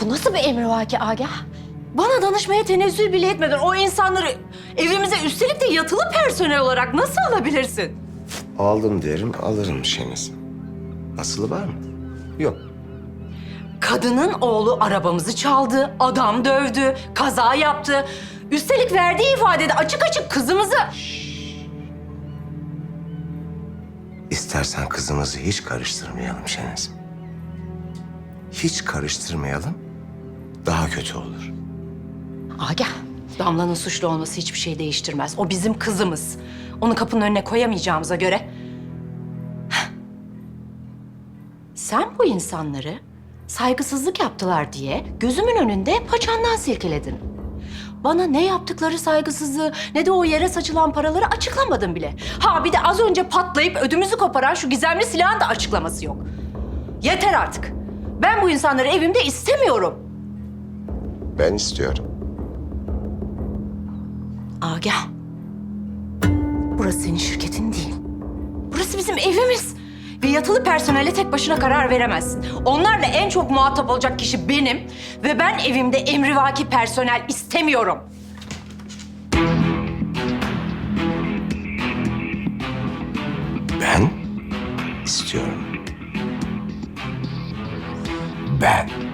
Bu nasıl bir emrivaki Agah? Bana danışmaya tenezzül bile etmeden o insanları evimize üstelik de yatılı personel olarak nasıl alabilirsin? Aldım derim, alırım Şeniz. Asılı var mı? Yok. Kadının oğlu arabamızı çaldı, adam dövdü, kaza yaptı. Üstelik verdiği ifadede açık açık kızımızı... İstersen kızımızı hiç karıştırmayalım Şeniz. Hiç karıştırmayalım. Daha kötü olur. Agah, Damla'nın suçlu olması hiçbir şey değiştirmez. O bizim kızımız. Onu kapının önüne koyamayacağımıza göre... Sen bu insanları saygısızlık yaptılar diye gözümün önünde paçandan silkeledin. Bana ne yaptıkları saygısızlığı ne de o yere saçılan paraları açıklamadın bile. Ha bir de az önce patlayıp ödümüzü koparan şu gizemli silahın da açıklaması yok. Yeter artık. Ben bu insanları evimde istemiyorum. Ben istiyorum. Agah. Burası senin şirketin değil. Burası bizim evimiz. Ve yatılı personele tek başına karar veremezsin. Onlarla en çok muhatap olacak kişi benim. Ve ben evimde emrivaki personel istemiyorum. Ben istiyorum. Ben.